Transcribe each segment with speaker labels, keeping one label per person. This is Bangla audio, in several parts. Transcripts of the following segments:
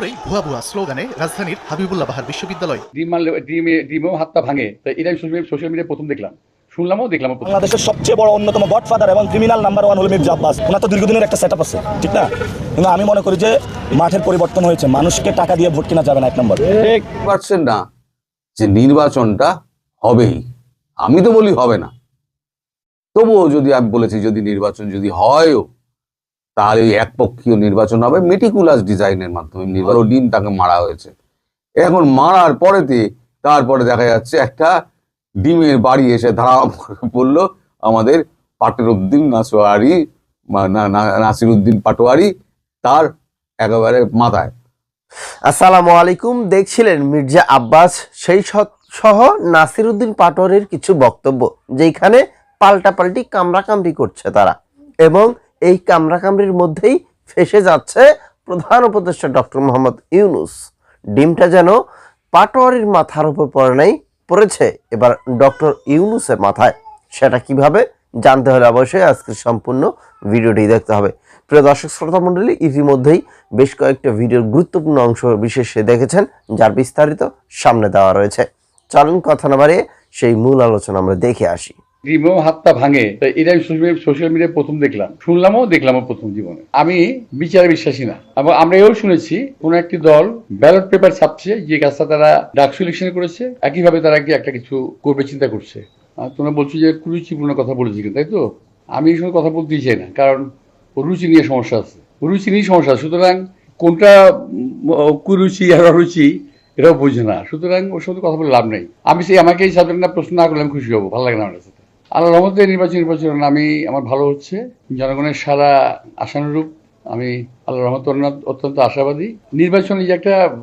Speaker 1: করেই ভুয়া ভুয়া স্লোগানে রাজধানীর হাবিবুল্লাহ বাহার বিশ্ববিদ্যালয়।
Speaker 2: ডিম মারলে ডিমে ডিমেও হাতটা ভাঙে। তো এটা আমি সোশ্যাল মিডিয়ায় প্রথম দেখলাম। শুনলামও দেখলাম প্রথম।
Speaker 3: বাংলাদেশের সবচেয়ে বড় অন্যতম গডফাদার এবং ক্রিমিনাল নাম্বার ওয়ান হলো মির্জা আব্বাস ওনার তো দীর্ঘদিনের একটা সেট আছে ঠিক না? কিন্তু আমি মনে করি যে মাঠের পরিবর্তন হয়েছে। মানুষকে টাকা দিয়ে ভোট কিনা যাবে না এক নম্বর।
Speaker 4: পারছেন না যে নির্বাচনটা হবেই। আমি তো বলি হবে না। তবুও যদি আমি বলেছি যদি নির্বাচন যদি হয়ও তাহলে ওই একপক্ষীয় নির্বাচন হবে। মেটিকুলাস ডিজাইনের মাধ্যমে নির্বাচন। ডিম তাকে মারা হয়েছে। এখন মারার পরেতে তারপরে দেখা যাচ্ছে একটা ডিমের বাড়ি এসে ধারা পড়ল আমাদের পাটের উদ্দিন নাসোয়ারি নাসির উদ্দিন পাটোয়ারি তার একেবারে মাথায়।
Speaker 5: আসসালামু আলাইকুম। দেখছিলেন মির্জা আব্বাস সেই সহ নাসিরুদ্দিন পাটোয়ারির কিছু বক্তব্য যেখানে পাল্টাপাল্টি কামড়াকামড়ি করছে তারা। এবং এই কামড়াকামড়ির মধ্যেই ফেসে যাচ্ছে প্রধান উপদেষ্টা ডক্টর মোহাম্মদ ইউনুস। ডিমটা যেন পাটোয়ারির মাথার উপর পড়ে নাই, পড়েছে। এবার ডক্টর ইউনুসের মাথায় সেটা কীভাবে জানতে হলে অবশ্যই আজকের সম্পূর্ণ ভিডিওটি দেখতে হবে। প্রিয় দর্শক, শ্রোতা মণ্ডলী, ইতিমধ্যেই বেশ কয়েকটা ভিডিওর গুরুত্বপূর্ণ অংশ বিশেষে দেখেছেন, যার বিস্তারিত সামনে দেওয়া রয়েছে। চলুন কথা না বাড়িয়ে সেই মূল আলোচনা আমরা দেখে আসি।
Speaker 2: ডিমেও হাতটা ভাঙে। তো এটা আমি সোশ্যাল মিডিয়ায় প্রথম দেখলাম। শুনলামও দেখলামও প্রথম জীবনে। আমি বিচারে বিশ্বাসী না। এবং আমরা এও শুনেছি, কোন একটি দল ব্যালট পেপার ছাপছে, যে কাজটা তারা ডাক সিলেকশন করেছে, একইভাবে তারা কি একটা কিছু করবে, চিন্তা করছে। তোমরা বলছো যে কুরুচিপূর্ণ কথা বলেছি তাই তো? আমি এই সময় কথা বলতেই চাই না, কারণ রুচি নিয়ে সমস্যা আছে। রুচি নিয়ে সমস্যা। সুতরাং কোনটা কুরুচি আর অরুচি, এটাও বোঝে না। সুতরাং ওর সাথে কথা বলে লাভ নেই। আমি সেই আমাকে এই সাবজেক্ট না প্রশ্ন না করলে আমি খুশি হব। ভালো লাগে না আমার কাছে। আল্লাহ রহমতে নির্বাচন নির্বাচন আমি আমার ভালো হচ্ছে। জনগণের সারা আশানুরূপ আমি আল্লাহ রহমত অত্যন্ত আশাবাদী। নির্বাচনে যে একটা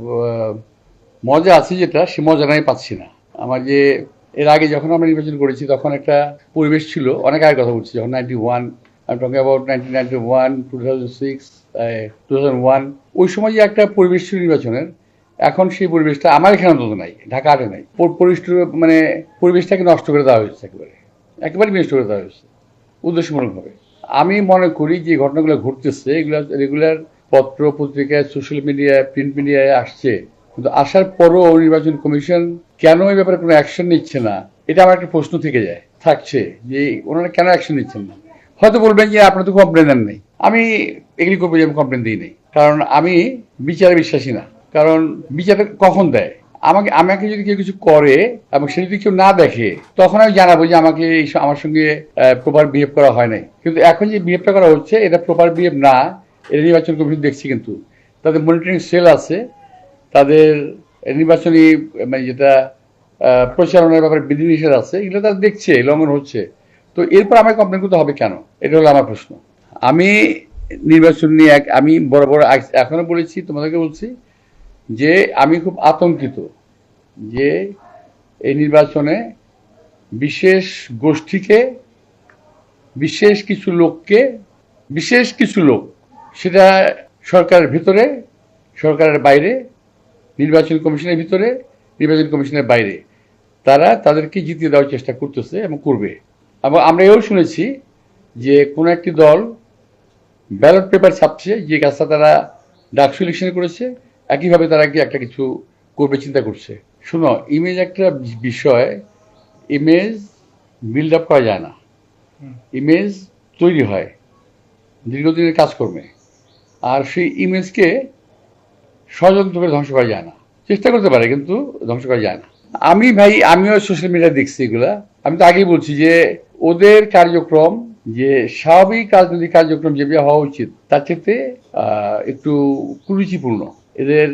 Speaker 2: মজা আছে যেটা, সে মজাটা আমি পাচ্ছি না। আমার যে, এর আগে যখন আমরা নির্বাচন করেছি, তখন একটা পরিবেশ ছিল। অনেক আগে কথা বলছি, যখন নাইনটি ওয়ান আমি talking about nineteen ninety one two thousand six two thousand one ওই সময় যে একটা পরিবেশ ছিল নির্বাচনের, এখন সেই পরিবেশটা আমার এখানে অন্তত নাই ঢাকা আটে নাই। পর- পরিবেশ মানে পরিবেশটাকে নষ্ট করে দেওয়া হয়েছে একেবারে। একেবারে নষ্ট করে দেওয়া হয়েছে। উদ্দেশ্যমূলকভাবে আমি মনে করি যে ঘটনাগুলো ঘটতেছে, এগুলো রেগুলার পত্র পত্রিকায় সোশ্যাল মিডিয়ায় প্রিন্ট মিডিয়ায় আসছে। কিন্তু আসার পরও নির্বাচন কমিশন কেন এই ব্যাপারে কোনো অ্যাকশন নিচ্ছে না, এটা আমার একটা প্রশ্ন থেকে যায়, থাকছে যে ওনারা কেন অ্যাকশন নিচ্ছেন না। হয়তো বলবেন যে আপনার তো কমপ্লেন দেন নেই। আমি এগুলি করব যে আমি কমপ্লেন দিই নেই। কারণ আমি বিচারে বিশ্বাসী না। কারণ বিচারে কখন দেয়? আমাকে আমাকে যদি কেউ কিছু করে এবং সে যদি কেউ না দেখে, তখন আমি জানাব যে আমাকে আমার সঙ্গে প্রপার বিহেভ করা হয় নাই। কিন্তু এখন যে বিহেভটা করা হচ্ছে, এটা প্রপার বিহেভ না, এটা নির্বাচন কমিশন দেখছি কিন্তু। তাদের মনিটরিং সেল আছে, তাদের নির্বাচনী মানে যেটা প্রচারণার ব্যাপারে বিধিনিষেধ আছে, এগুলো তারা দেখছে, লঙ্ঘন হচ্ছে। তো এরপর আমাকে কমপ্লেন করতে হবে কেন? এটা হলো আমার প্রশ্ন। আমি নির্বাচন নিয়ে এক, আমি বড় বড় আগ- এখনও বলেছি, তোমাদেরকে বলছি যে আমি খুব আতঙ্কিত যে এই নির্বাচনে বিশেষ গোষ্ঠীকে, বিশেষ কিছু লোককে, বিশেষ কিছু লোক, সেটা সরকারের ভিতরে, সরকারের বাইরে, নির্বাচন কমিশনের ভিতরে, নির্বাচন কমিশনের বাইরে, তারা তাদেরকে জিতিয়ে দেওয়ার চেষ্টা করতেছে এবং করবে। এবং আমরা এও শুনেছি যে কোনো একটি দল ব্যালট পেপার ছাপছে, যে কাজটা তারা ডাক সিলেকশন করেছে একইভাবে তারা কি একটা কিছু করবে চিন্তা করছে। শোনো ইমেজ একটা বিষয় ইমেজ বিল্ড আপ করা যায় না। ইমেজ তৈরি হয় দীর্ঘদিনের কাজকর্মে। আর সেই ইমেজকে ষড়যন্ত্র করে ধ্বংস করা যায় না। চেষ্টা করতে পারে কিন্তু ধ্বংস করা যায় না। আমি ভাই আমিও সোশ্যাল মিডিয়ায় দেখছি এগুলা। আমি তো আগেই বলছি যে ওদের কার্যক্রম যে স্বাভাবিক রাজনৈতিক কার্যক্রম যেভাবে হওয়া উচিত তার ক্ষেত্রে একটু কুরুচিপূর্ণ। এদের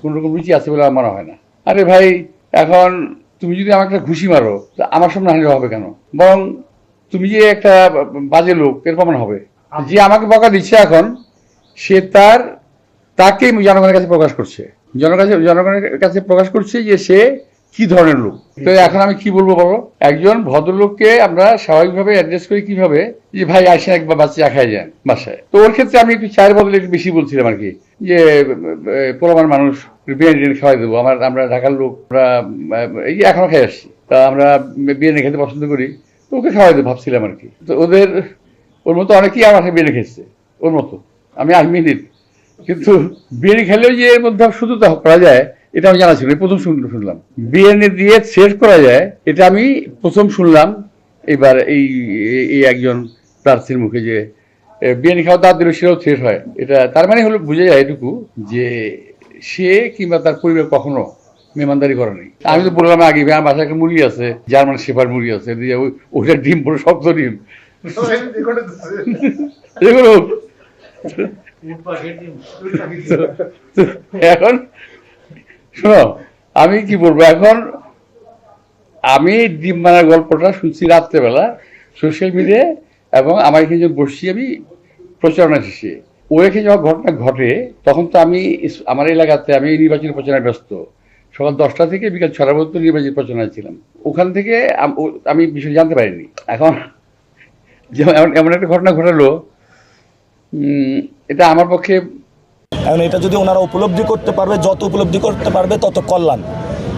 Speaker 2: কোনো রকম রুচি আছে বলে আমার মনে হয় না। আরে ভাই এখন তুমি যদি আমাকে একটা ঘুষি মারো তা আমার সামনে হানি হবে কেন? বরং তুমি যে একটা বাজে লোক এর প্রমাণ হবে। যে আমাকে বকা দিচ্ছে এখন সে তার তাকে জনগণের কাছে প্রকাশ করছে। জনগণের কাছে জনগণের কাছে প্রকাশ করছে যে সে কি ধরনের লোক? তো এখন আমি কি বলব বলো? একজন ভদ্রলোককে আমরা স্বাভাবিকভাবে অ্যাড্রেস করি কীভাবে? যে ভাই আসেন একবার বাচ্চা খাই যান বাসায়। তো ওর ক্ষেত্রে আমি একটু চায়ের বদলে একটু বেশি বলছিলাম আর কি, যে পোলামান মানুষ, বিরিয়ানি খাওয়াই দেবো। আমার, আমরা ঢাকার লোক, আমরা এই এখনও খাই আসছি। তা আমরা বিরিয়ানি খেতে পছন্দ করি, তো ওকে খাওয়াই দেবো ভাবছিলাম আর কি। তো ওদের, ওর মতো অনেকেই আমার বিরিয়ানি খেয়েছে, ওর মতো। আমি আই মিন কিন্তু বিরিয়ানি খেলেও যে এর মধ্যে শুধুতা করা যায় এটা আমি জানা ছিল প্রথম শুন- শুনলাম। বিরিয়ানি দিয়ে শেষ করা যায় এটা আমি প্রথম শুনলাম এবার এই এই- একজন প্রার্থীর মুখে যে এ, বিরিয়ানি খাওয়া দাঁত দিলে সেটাও শেষ হয়। এটা তার মানে হলো বোঝা যায় এটুকু যে সে কিংবা তার পরিবার কখনো মেহমানদারি করে নাই। আমি তো বললাম আগে আমার বাসায় একটা মুরগি আছে জার্মান শেফার মুরগি আছে দিয়ে ওই- ওইটা ডিম পড়ে শক্ত ডিম। এখন শোনো, আমি কি বলব, এখন আমি ডিম মারার গল্পটা শুনছি রাত্রেবেলা সোশ্যাল মিডিয়ায় এবং আমার এখানে বসছি আমি প্রচারণা শেষে। ও এখানে যখন ঘটনা ঘটে, তখন তো আমি আমার এলাকাতে আমি নির্বাচনী প্রচারণায় ব্যস্ত। সকাল দশটা থেকে বিকাল ছটা পর্যন্ত নির্বাচনী প্রচারণায় ছিলাম। ওখান থেকে আমি বিষয় জানতে পারিনি। এখন যেমন, এমন একটা ঘটনা ঘটালো এটা আমার পক্ষে
Speaker 3: এখন এটা যদি ওনারা উপলব্ধি করতে পারবে যত উপলব্ধি করতে পারবে তত কল্যাণ।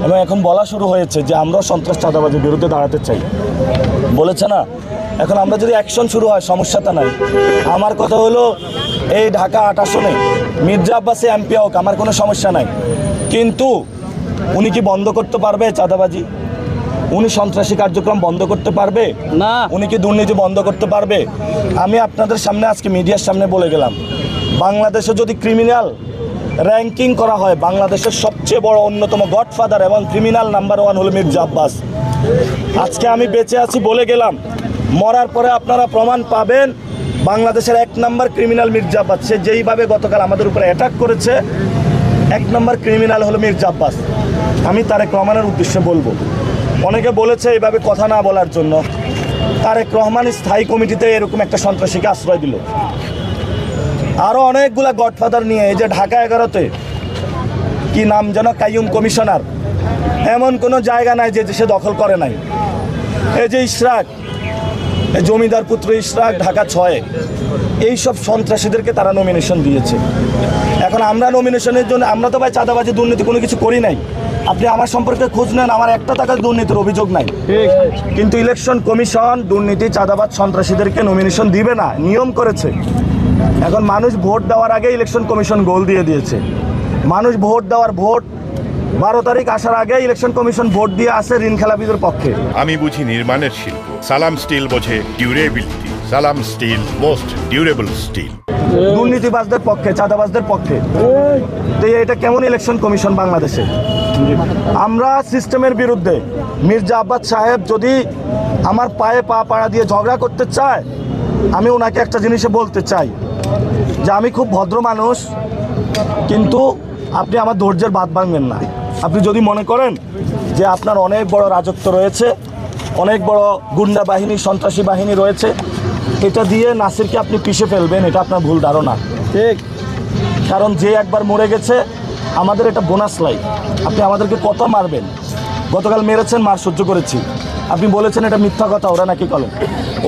Speaker 3: এবং এখন বলা শুরু হয়েছে যে আমরা সন্ত্রাস চাঁদাবাজির বিরুদ্ধে দাঁড়াতে চাই। বলেছে না? এখন আমরা যদি অ্যাকশন শুরু হয় সমস্যাটা নাই। আমার কথা হলো এই ঢাকা আট আসনে মির্জা আব্বাসে এমপি হোক আমার কোনো সমস্যা নাই। কিন্তু উনি কি বন্ধ করতে পারবে চাঁদাবাজি? উনি সন্ত্রাসী কার্যক্রম বন্ধ করতে পারবে?
Speaker 6: না।
Speaker 3: উনি কি দুর্নীতি বন্ধ করতে পারবে? আমি আপনাদের সামনে আজকে মিডিয়ার সামনে বলে গেলাম। বাংলাদেশে যদি ক্রিমিনাল র্যাঙ্কিং করা হয়, বাংলাদেশের সবচেয়ে বড় অন্যতম গডফাদার এবং ক্রিমিনাল নাম্বার ওয়ান হলো মির্জা আব্বাস। আজকে আমি বেঁচে আছি বলে গেলাম। মরার পরে আপনারা প্রমাণ পাবেন, বাংলাদেশের এক নাম্বার ক্রিমিনাল মির্জা আব্বাস। সে যেইভাবে গতকাল আমাদের উপরে অ্যাটাক করেছে, এক নম্বর ক্রিমিনাল হলো মির্জা আব্বাস। আমি তারেক রহমানের উদ্দেশ্যে বলব। অনেকে বলেছে এইভাবে কথা না বলার জন্য। তারেক রহমান স্থায়ী কমিটিতে এরকম একটা সন্ত্রাসীকে আশ্রয় দিল। আরও অনেকগুলা গডফাদার নিয়ে, এই যে ঢাকা এগারোতে, কি নাম যেন কাইয়ুম কমিশনার, এমন কোনো জায়গা নাই যে সে দখল করে নাই। এই যে ইশরাক, এই জমিদার পুত্র ইশরাক, ঢাকা ছয়ে এইসব সন্ত্রাসীদেরকে তারা নমিনেশন দিয়েছে। এখন আমরা নমিনেশনের জন্য, আমরা তো ভাই চাঁদাবাজি, দুর্নীতি কোনো কিছু করি নাই। আপনি আমার সম্পর্কে খোঁজ নেন, আমার একটা টাকার দুর্নীতির অভিযোগ নাই। কিন্তু ইলেকশন কমিশন দুর্নীতি, চাঁদাবাজ সন্ত্রাসীদেরকে নমিনেশন দিবে না, নিয়ম করেছে। এখন মানুষ ভোট দেওয়ার আগে ইলেকশন কমিশন গোল দিয়ে দিয়েছে। মানুষ ভোট দেওয়ার ভোট বারো তারিখ আসার আগে ইলেকশন কমিশন ভোট দিয়ে আসে ঋণ খেলাপিদের পক্ষে।
Speaker 7: আমি বুঝি নির্মাণের শিল্প। সালাম স্টিল বোঝে durability. Salam steel most durable steel.
Speaker 3: দুর্নীতিবাজদের পক্ষে চাঁদাবাজদের পক্ষে। তো এটা কেমন ইলেকশন কমিশন বাংলাদেশে? আমরা সিস্টেমের বিরুদ্ধে মির্জা আব্বাস সাহেব যদি আমার পায়ে পা পাড়া দিয়ে ঝগড়া করতে চায় আমি ওনাকে একটা জিনিসে বলতে চাই। যে আমি খুব ভদ্র মানুষ কিন্তু আপনি আমার ধৈর্যের বাদ ভাঙবেন না। আপনি যদি মনে করেন যে আপনার অনেক বড় রাজত্ব রয়েছে অনেক বড় গুন্ডা বাহিনী সন্ত্রাসী বাহিনী রয়েছে এটা দিয়ে নাসিরকে আপনি পিষে ফেলবেন এটা আপনার ভুল ধারণা। ঠিক। কারণ যে একবার মরে গেছে আমাদের এটা বোনাস লাই আপনি আমাদেরকে কত মারবেন? গতকাল মেরেছেন মার সহ্য করেছি। আপনি বলেছেন এটা মিথ্যা কথা, ওরা নাকি কলেন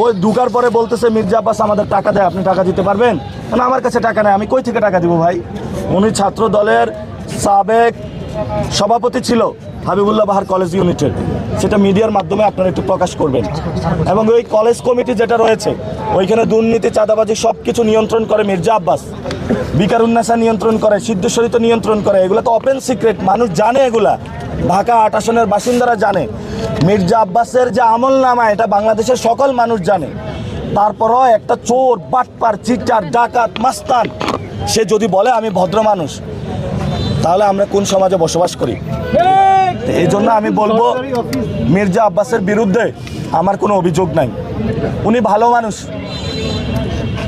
Speaker 3: ওই ঢুকার পরে বলতেছে, মির্জা আব্বাস, আমাদের টাকা দেয় আপনি টাকা দিতে পারবেন? মানে আমার কাছে টাকা নেই, আমি কই থেকে টাকা দিব ভাই? উনি ছাত্র দলের সাবেক সভাপতি ছিল। হাবিবুল্লাহ বাহার কলেজ ইউনিটের। সেটা মিডিয়ার মাধ্যমে আপনারা একটু প্রকাশ করবেন। এবং ওই কলেজ কমিটি যেটা রয়েছে, ওইখানে দুর্নীতি, চাঁদাবাজি সব কিছু নিয়ন্ত্রণ করে মির্জা আব্বাস। বিকারুন্নাসা নিয়ন্ত্রণ করে সিদ্ধেশ্বরিত নিয়ন্ত্রণ করে, এগুলো তো ওপেন সিক্রেট মানুষ জানে এগুলা। ঢাকা আট আসনের বাসিন্দারা জানে। মির্জা আব্বাসের যে আমল নামা, এটা বাংলাদেশের সকল মানুষ জানে। তারপরও একটা চোর, বাটপার, চিটার, ডাকাত, মাস্তান, সে যদি বলে আমি ভদ্র মানুষ, তাহলে আমরা কোন সমাজে বসবাস করি? এই জন্য আমি বলব, মির্জা আব্বাসের বিরুদ্ধে আমার কোনো অভিযোগ নাই। উনি ভালো মানুষ।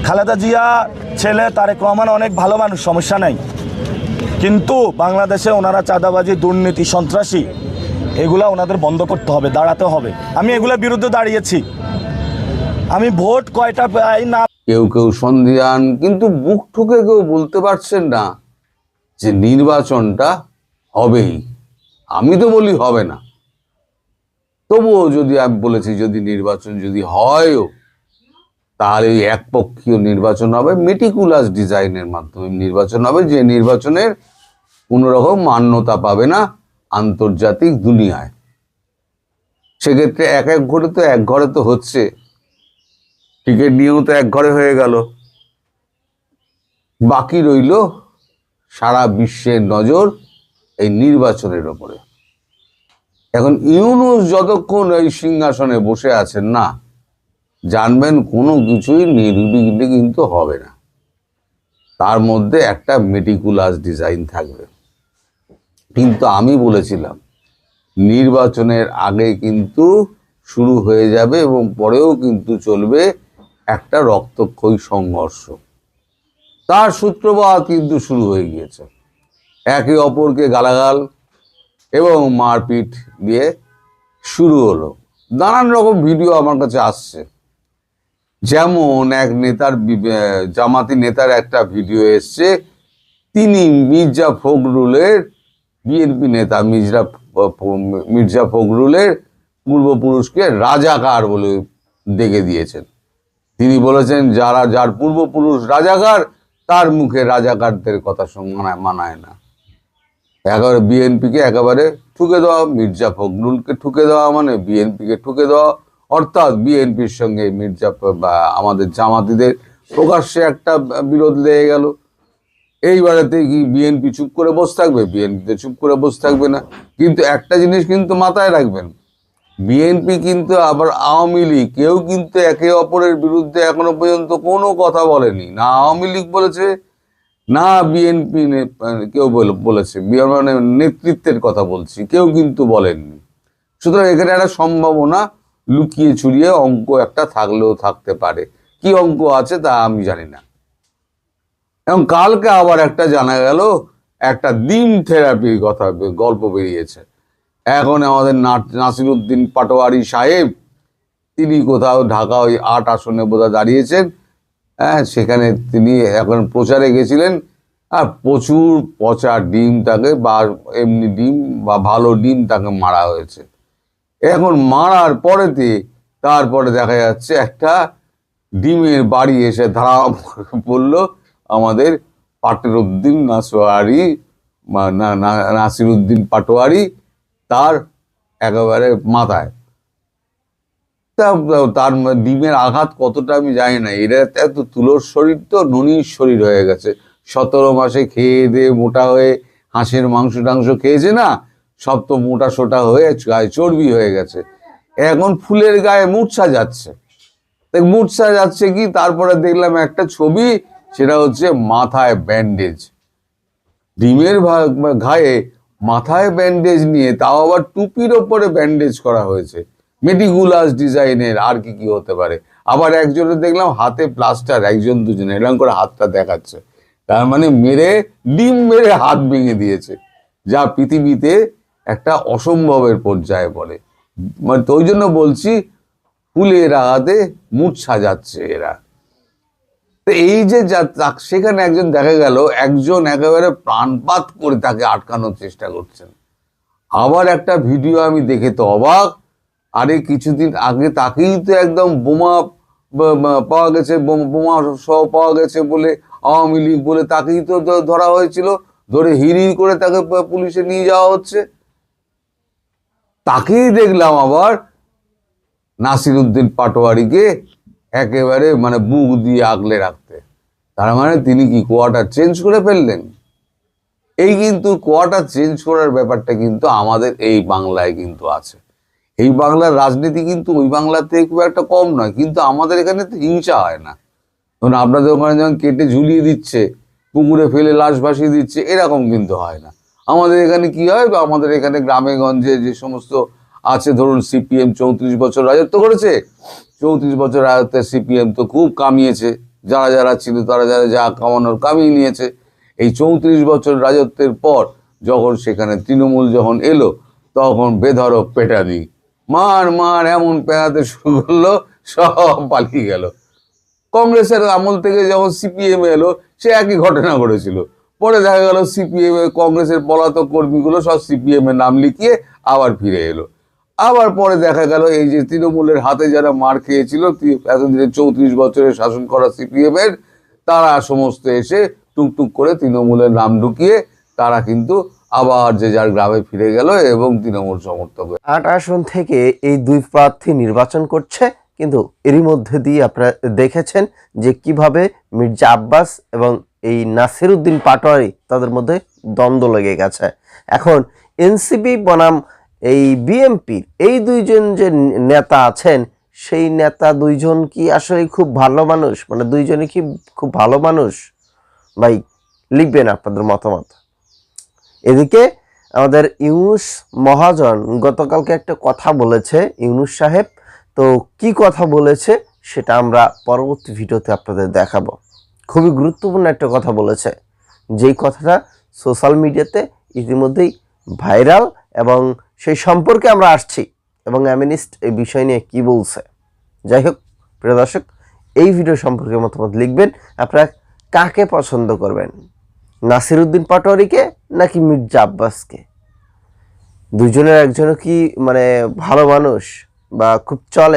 Speaker 3: খালেদা জিয়া ছেলে, তারেক রহমান অনেক ভালো মানুষ, সমস্যা নাই। কিন্তু বাংলাদেশে ওনারা চাঁদাবাজি, দুর্নীতি, সন্ত্রাসী, এগুলা ওনাদের বন্ধ করতে হবে, দাঁড়াতে হবে। আমি এগুলোর বিরুদ্ধে দাঁড়িয়েছি। আমি ভোট কয়টা পাই না
Speaker 4: কেউ কেউ সন্ধিয়ান কিন্তু বুক ঠুকে কেউ বলতে পারছেন না যে নির্বাচনটা হবেই। আমি তো বলি হবে না। তবুও যদি আমি বলেছি, যদি নির্বাচন যদি হয়ও, তাহলে ওই একপক্ষীয় নির্বাচন হবে মেটিকুলাস ডিজাইনের মাধ্যমে নির্বাচন হবে, যে নির্বাচনের কোনো রকম মান্যতা পাবে না আন্তর্জাতিক দুনিয়ায়। সেক্ষেত্রে এক এক ঘরে তো এক ঘরে তো হচ্ছে। টিকিট নিয়েও তো এক ঘরে হয়ে গেল। বাকি রইল সারা বিশ্বের নজর এই নির্বাচনের ওপরে। এখন ইউনুস যতক্ষণ এই সিংহাসনে বসে আছেন না, জানবেন কোনো কিছুই নির্বিঘ্নে কিন্তু হবে না। তার মধ্যে একটা মেটিকুলাস ডিজাইন থাকবে। কিন্তু আমি বলেছিলাম, নির্বাচনের আগে কিন্তু শুরু হয়ে যাবে এবং পরেও কিন্তু চলবে একটা রক্তক্ষয়ী সংঘর্ষ। তার সূত্রপাত কিন্তু শুরু হয়ে গিয়েছে। একে অপরকে গালাগাল এবং মারপিট দিয়ে শুরু হলো। নানান রকম ভিডিও আমার কাছে আসছে। যেমন এক নেতার জামাতি নেতার একটা ভিডিও এসছে। তিনি মির্জা ফখরুলের বিএনপি নেতা, মির্জা মির্জা ফখরুলের পূর্বপুরুষকে রাজাকার বলে ডেকে দিয়েছেন। তিনি বলেছেন, যারা, যার পূর্বপুরুষ রাজাকার, তার মুখে রাজাকারদের কথা মানায় না। একেবারে বিএনপিকে একেবারে ঠুকে দেওয়া, মির্জা ফখরুলকে ঠুকে দেওয়া মানে বিএনপিকে ঠুকে দেওয়া। অর্থাৎ বিএনপির সঙ্গে মির্জা আমাদের জামাতিদের প্রকাশ্যে একটা বিরোধ লেগে গেল। এইবারেতে কি বিএনপি চুপ করে বসে থাকবে? বিএনপিতে চুপ করে বসে থাকবে না। কিন্তু একটা জিনিস কিন্তু মাথায় রাখবেন বিএনপি কিন্তু আবার আওয়ামী লীগ, কেউ কিন্তু একে অপরের বিরুদ্ধে এখনও পর্যন্ত কোনো কথা বলেনি। না আওয়ামী লীগ বলেছে না বিএনপি কেউ বলে- বলেছে বি- মানে নেতৃত্বের কথা বলছি, কেউ কিন্তু বলেননি। সুতরাং এখানে একটা সম্ভাবনা লুকিয়ে চুরিয়ে অঙ্ক একটা থাকলেও থাকতে পারে। কি অঙ্ক আছে তা আমি জানি না। এবং কালকে আবার একটা জানা গেল, একটা ডিম থেরাপির কথা গল্প বেরিয়েছে। এখন আমাদের নাসিরুদ্দিন পাটোয়ারি সাহেব, তিনি কোথাও ঢাকা ওই আট আসনে বোধহয় দাঁড়িয়েছেন। হ্যাঁ সেখানে তিনি এখন প্রচারে গেছিলেন। আর প্রচুর পচা ডিম তাকে বা এমনি ডিম বা ভালো ডিম তাকে মারা হয়েছে। এখন মারার পরেতে তারপরে দেখা যাচ্ছে একটা ডিমের বাড়ি এসে ধারা পড়ল আমাদের পাটেরউদ্দিন নাসোয়ারি বা না- না- নাসিরুদ্দিন পাটোয়ারি তার একেবারে মাথায়। তা তার ডিমের আঘাত কতটা আমি জানি না। এটা এত তুলোর শরীর তো ননির শরীর হয়ে গেছে। সতেরো মাসে খেয়ে দিয়ে মোটা হয়ে হাঁসের মাংস টাংস খেয়েছে না, সব তো মোটা সোটা হয়ে গায়ে চর্বি হয়ে গেছে। এখন ফুলের গায়ে মূর্ছা যাচ্ছে। মূর্ছা যাচ্ছে কি? তারপরে দেখলাম একটা ছবি, সেটা হচ্ছে মাথায় ব্যান্ডেজ ডিমের ঘায়ে মাথায় ব্যান্ডেজ নিয়ে তাও আবার টুপির ওপরে ব্যান্ডেজ করা হয়েছে। মেটিকুলাস ডিজাইনের আর কি কি হতে পারে। আবার একজনের দেখলাম হাতে প্লাস্টার, একজন দুজন এরকম করে হাতটা দেখাচ্ছে। তার মানে মেরে, ডিম মেরে হাত ভেঙে দিয়েছে। যা পৃথিবীতে একটা অসম্ভবের পর্যায়ে পড়ে। মানে তো ওই জন্য বলছি, ফুলের আঘাতে মুঠ সাজাচ্ছে এরা। তো এই যে যা- সেখানে একজন দেখা গেল, একজন একেবারে প্রাণপাত করে তাকে আটকানোর চেষ্টা করছেন। আবার একটা ভিডিও আমি দেখে তো অবাক আরে কিছুদিন আগে তাকেই তো একদম বোমা পাওয়া গেছে বোম- সহ পাওয়া গেছে বলে আওয়ামী লীগ বলে তাকেই তো ধরা হয়েছিল। ধরে হিরি করে তাকে পুলিশে নিয়ে যাওয়া হচ্ছে। তাকেই দেখলাম আবার নাসিরুদ্দিন পাটোয়ারিকে একেবারে মানে বুক দিয়ে আগলে রাখতে। তার মানে তিনি কি কোয়ার্টার চেঞ্জ করে ফেললেন? এই কিন্তু কোয়ার্টার চেঞ্জ করার ব্যাপারটা কিন্তু আমাদের এই বাংলায় কিন্তু আছে। এই বাংলার রাজনীতি কিন্তু ওই থেকে খুব একটা কম নয়, কিন্তু আমাদের এখানে তো হিংসা হয় না। ধরুন আপনাদের ওখানে যেমন কেটে ঝুলিয়ে দিচ্ছে, পুকুরে ফেলে লাশ ভাসিয়ে দিচ্ছে, এরকম কিন্তু হয় না। আমাদের এখানে কি হয়, বা আমাদের এখানে গ্রামে গঞ্জে যে সমস্ত আছে, ধরুন সিপিএম চৌত্রিশ বছর রাজত্ব করেছে, চৌত্রিশ বছর রাজত্বে সিপিএম তো খুব কামিয়েছে, যারা যারা ছিল তারা যারা যা কামানোর কামিয়ে নিয়েছে। এই চৌত্রিশ বছর রাজত্বের পর যখন সেখানে তৃণমূল যখন এলো, তখন বেধরক পেটাদি মার মার এমন পেটাতে শুরু করল, সব পালিয়ে গেল। কংগ্রেসের আমল থেকে যখন সিপিএম এলো, সে একই ঘটনা ঘটেছিল। পরে দেখা গেল সিপিএম কংগ্রেসের পলাতক কর্মীগুলো সব সিপিএম এর নাম লিখিয়ে আবার ফিরে এলো। আবার পরে দেখা গেল এই যে তৃণমূলের হাতে যারা মার খেয়েছিল এতদিনে চৌত্রিশ বছরের শাসন করা সিপিএম এর, তারা সমস্ত এসে টুকটুক করে তৃণমূলের নাম ঢুকিয়ে, তারা কিন্তু আবার যে যার গ্রামে ফিরে গেল এবং তৃণমূল সমর্থক
Speaker 5: আট আসন থেকে এই দুই প্রার্থী নির্বাচন করছে, কিন্তু এরই মধ্যে দিয়ে আপনারা দেখেছেন যে কীভাবে মির্জা আব্বাস এবং এই নাসির উদ্দিন পাটোয়ারি তাদের মধ্যে দ্বন্দ্ব লেগে গেছে। এখন এনসিপি বনাম এই বিএমপির এই দুইজন যে নেতা আছেন, সেই নেতা দুইজন কি আসলে খুব ভালো মানুষ? মানে দুইজনই কি খুব ভালো মানুষ? ভাই, লিখবেন আপনাদের মতামত। এদিকে আমাদের ইউনুস মহাজন গতকালকে একটা কথা বলেছে, ইউনুস সাহেব। তো কি কথা বলেছে সেটা আমরা পরবর্তী ভিডিওতে আপনাদের দেখাবো। খুবই গুরুত্বপূর্ণ একটা কথা বলেছে। যেই কথাটা সোশ্যাল মিডিয়াতে ইতিমধ্যেই ভাইরাল এবং সেই সম্পর্কে আমরা আসছি এবং অ্যামিনিস্ট এই বিষয় নিয়ে কি বলছে। যাই হোক, প্রিয় দর্শক, এই ভিডিও সম্পর্কে মতামত লিখবেন। আপনারা কাকে পছন্দ করবেন? নাসিরুদ্দিন পাটোয়ারিকে নাকি মির্জা আব্বাসকে? দুজনের একজনও কি মানে ভালো মানুষ বা খুব চলে?